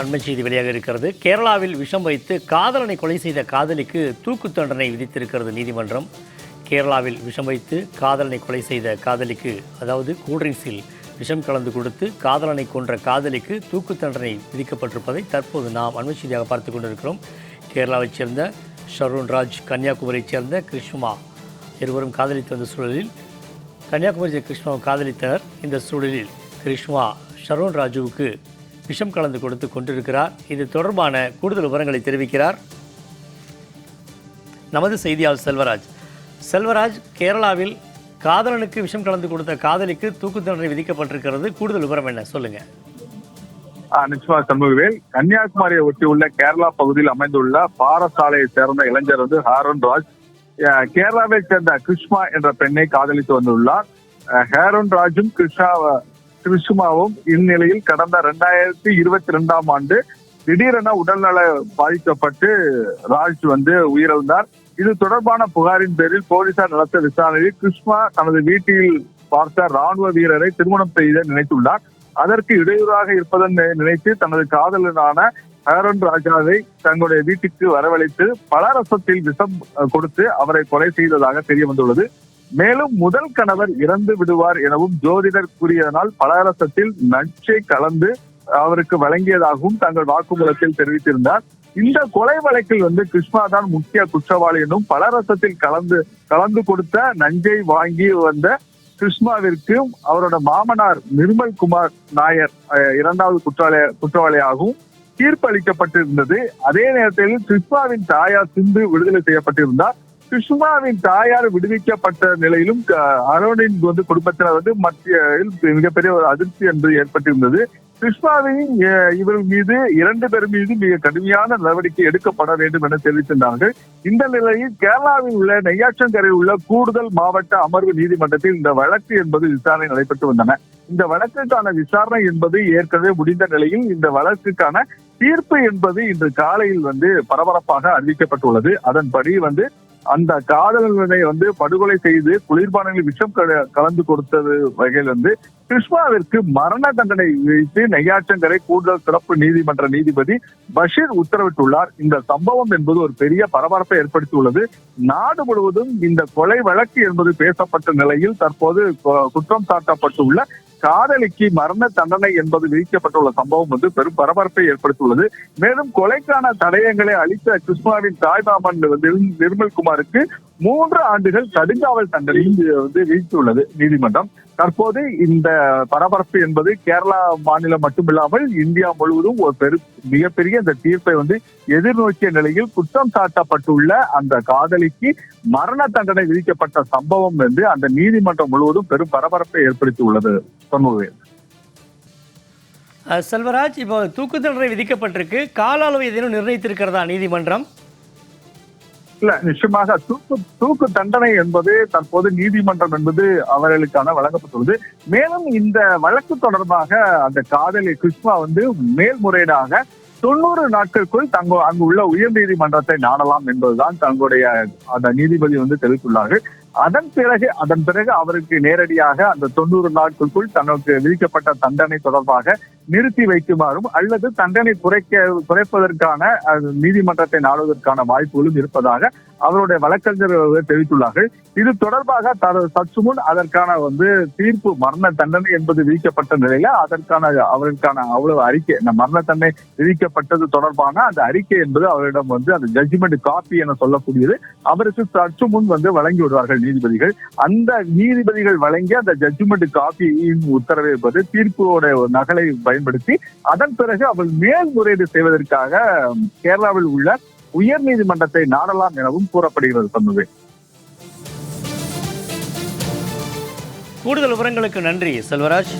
அண்மை செய்தி வெளியாக இருக்கிறது. கேரளாவில் விஷம் வைத்து காதலனை கொலை செய்த காதலிக்கு தூக்கு தண்டனை விதித்திருக்கிறது நீதிமன்றம். கேரளாவில் விஷம் வைத்து காதலனை கொலை செய்த காதலிக்கு அதாவது கூல்ட்ரிங்க்ஸில் விஷம் கலந்து கொடுத்து காதலனை கொன்ற காதலிக்கு தூக்கு தண்டனை விதிக்கப்பட்டிருப்பதை தற்போது நாம் அண்மை செய்தியாக பார்த்து கொண்டிருக்கிறோம். கேரளாவைச் சேர்ந்த ஷருண் ராஜ் கன்னியாகுமரியைச் சேர்ந்த கிருஷ்மா இருவரும் காதலித்து வந்த சூழலில் கன்னியாகுமரி கிருஷ்ணாவை காதலித்தனர். இந்த சூழலில் கிருஷ்ணமா ஷரோன் ராஜுவுக்கு விஷம் கலந்து கொடுத்து கொண்டிருக்கிறார். இது தொடர்பான கூடுதல் விவரங்களை தெரிவிக்கிறார். நமது செய்தியாளர் செல்வராஜ். செல்வராஜ் கேரளாவில் காதலனுக்கு விஷம் கலந்து கொடுத்த காதலிக்கு தூக்கு தண்டனை விதிக்கப்பட்டிருக்கிறது. கூடுதல் விவரம் என்ன? சொல்லுங்க. நிச்சயமா சண்முகவேல். கன்னியாகுமரியை ஒட்டி உள்ள கேரளா பகுதியில் அமைந்துள்ள பாரசாலையை சேர்ந்த இளைஞர் வந்து ஹாரன் ராஜ். அஹ், கேரளாவை சேர்ந்த கிருஷ்மா என்ற பெண்ணை காதலித்து வந்துள்ளார். ஹேரன் ராஜும் கிருஷ்ணா கிருஷ்மாவும் இந்நிலையில் கடந்த இரண்டாயிரத்தி இருபத்தி ரெண்டாம் ஆண்டு திடீரென உடல்நல பாதிக்கப்பட்டு ராஜ் வந்து உயிரிழந்தார். இது தொடர்பான புகாரின் பேரில் போலீசார் நடத்த விசாரணையில் கிருஷ்மா தனது வீட்டில் பார்த்த ராணுவ வீரரை திருமணம் செய்த நினைத்துள்ளார். அதற்கு இடையூறாக இருப்பதன் நினைத்து தனது காதலனான ஹரன் ராஜாவை தங்களுடைய வீட்டுக்கு வரவழைத்து பலரசத்தில் விஷம் கொடுத்து அவரை கொலை செய்ததாக தெரிய வந்துள்ளது. மேலும் முதல் கணவர் இறந்து விடுவார் எனவும் ஜோதிடர் கூறியதனால் பலரசத்தில் நச்சை கலந்து அவருக்கு வழங்கியதாகவும் தங்கள் வாக்குமூலத்தில் தெரிவித்திருந்தார். இந்த கொலை வழக்கில் வந்து கிருஷ்ணா தான் முக்கிய குற்றவாளி என்றும் பலரசத்தில் கலந்து கலந்து கொடுத்த நஞ்சை வாங்கி வந்த கிருஷ்ணாவிற்கும் அவரோட மாமனார் நிர்மல் குமார் நாயர் இரண்டாவது குற்றவாளி குற்றவாளியாகவும் தீர்ப்பு அளிக்கப்பட்டிருந்தது அதே நேரத்தில் கிருஷ்ணாவின் தாயார் சிந்து விடுதலை செய்யப்பட்டிருந்தார். சுஷ்மாவின் தாயார் விடுவிக்கப்பட்ட நிலையிலும் அரோனின் அருணின் வந்து குடும்பத்தினர் வந்து மத்திய மிகப்பெரிய ஒரு அதிர்ச்சி என்பது ஏற்பட்டிருந்தது. சுஷ்மாவின் அஹ், இவர் மீது இரண்டு பேர் மீது மிக கடுமையான நடவடிக்கை எடுக்கப்பட வேண்டும் என தெரிவித்திருந்தார்கள். இந்த நிலையில் கேரளாவில் உள்ள நெய்யாற்றங்கரையில் உள்ள கூடுதல் மாவட்ட அமர்வு நீதிமன்றத்தில் இந்த வழக்கு என்பது விசாரணை நடைபெற்று வந்தன. இந்த வழக்குக்கான விசாரணை என்பது ஏற்கனவே முடிந்த நிலையில் இந்த வழக்குக்கான தீர்ப்பு என்பது இன்று காலையில் வந்து பரபரப்பாக அறிவிக்கப்பட்டுள்ளது. அதன்படி வந்து அந்த காதலனை வந்து படுகொலை செய்து குளிர்பானங்களில் விஷம் கல- கலந்து கொடுத்தது வகையில் வந்து கிருஷ்ணாவிற்கு மரண தண்டனை விதித்து நெய்யாற்றங்கரை கூடுதல் சிறப்பு நீதிமன்ற நீதிபதி பஷீர் உத்தரவிட்டுள்ளார். இந்த சம்பவம் என்பது ஒரு பெரிய பரபரப்பை ஏற்படுத்தியுள்ளது. நாடு முழுவதும் இந்த கொலை வழக்கு என்பது பேசப்பட்ட நிலையில் தற்போது குற்றம் சாட்டப்பட்டுள்ள காதலிக்கு மரண தண்டனை என்பது விதிக்கப்பட்டுள்ள சம்பவம் வந்து பெரும் பரபரப்பை ஏற்படுத்தியுள்ளது. மேலும் கொலைக்கான தடயங்களை அளித்த கிருஷ்ணாவின் தாய்மாமன் வந்து நிர்மல் குமாருக்கு மூன்று ஆண்டுகள் கடுங்காவல் தண்டனையும் வந்து வீழ்த்தியுள்ளது நீதிமன்றம். தற்போது இந்த பரபரப்பு என்பது கேரளா மாநிலம் மட்டுமில்லாமல் இந்தியா முழுவதும் ஒரு பெரு மிகப்பெரிய இந்த தீர்ப்பை வந்து எதிர்நோக்கிய நிலையில் குற்றம் சாட்டப்பட்டுள்ள அந்த காதலிக்கு மரண தண்டனை விதிக்கப்பட்ட சம்பவம் வந்து அந்த நீதிமன்றம் முழுவதும் பெரும் பரபரப்பை ஏற்படுத்தியுள்ளது. சண்முகவேல் செல்வராஜ் இப்போ தூக்கு தண்டனை விதிக்கப்பட்டிருக்கு. கால அளவு ஏதேனும் நிர்ணயித்திருக்கிறதா நீதிமன்றம்? இல்ல நிச்சயமாக தூக்கு தூக்கு தண்டனை என்பது தற்போது நீதிமன்றம் என்பது அவர்களுக்கான வழங்கப்பட்டுள்ளது. மேலும் இந்த வழக்கு தொடர்பாக அந்த காதலி கிருஷ்ணா வந்து மேல்முறையீடாக தொண்ணூறு நாட்களுக்குள் தங்க அங்கு உள்ள உயர் நீதிமன்றத்தை நாடலாம் என்பதுதான் தங்களுடைய அந்த நீதிபதி வந்து தெரிவித்துள்ளார்கள். அதன் பிறகு அதன் பிறகு அவருக்கு நேரடியாக அந்த தொண்ணூறு நாட்களுக்குள் தனக்கு விதிக்கப்பட்ட தண்டனை தொடர்பாக நிறுத்தி வைக்குமாறும் அல்லது தண்டனை குறைக்க குறைப்பதற்கான நீதிமன்றத்தை நாடுவதற்கான வாய்ப்புகளும் இருப்பதாக அவருடைய வழக்கறிஞர்கள் தெரிவித்துள்ளார்கள். இது தொடர்பாக சற்று முன் அதற்கான வந்து தீர்ப்பு மரண தண்டனை என்பது விதிக்கப்பட்ட நிலையில அதற்கான அவருக்கான அவ்வளவு அறிக்கை இந்த மரண தண்டனை விதிக்கப்பட்டது தொடர்பான அந்த அறிக்கை என்பது அவரிடம் வந்து அந்த ஜட்ஜ்மெண்ட் காப்பி என சொல்லக்கூடியது. அவருக்கு சற்று முன் வந்து வழங்கி விடுவார்கள் நீதிபதிகள். அந்த நீதிபதிகள் வழங்கிய அந்த ஜட்ஜ்மெண்ட் காப்பியின் உத்தரவு என்பது தீர்ப்போட ஒரு நகலை பயன்படுத்தி அதன் பிறகு அவர் மேல்முறையீடு செய்வதற்காக கேரளாவில் உள்ள உயர் நீதிமன்றத்தை நாடலாம் எனவும் கூறப்படுகிறது சண்முகே. கூடுதல் விவரங்களுக்கு நன்றி செல்வராஜ்.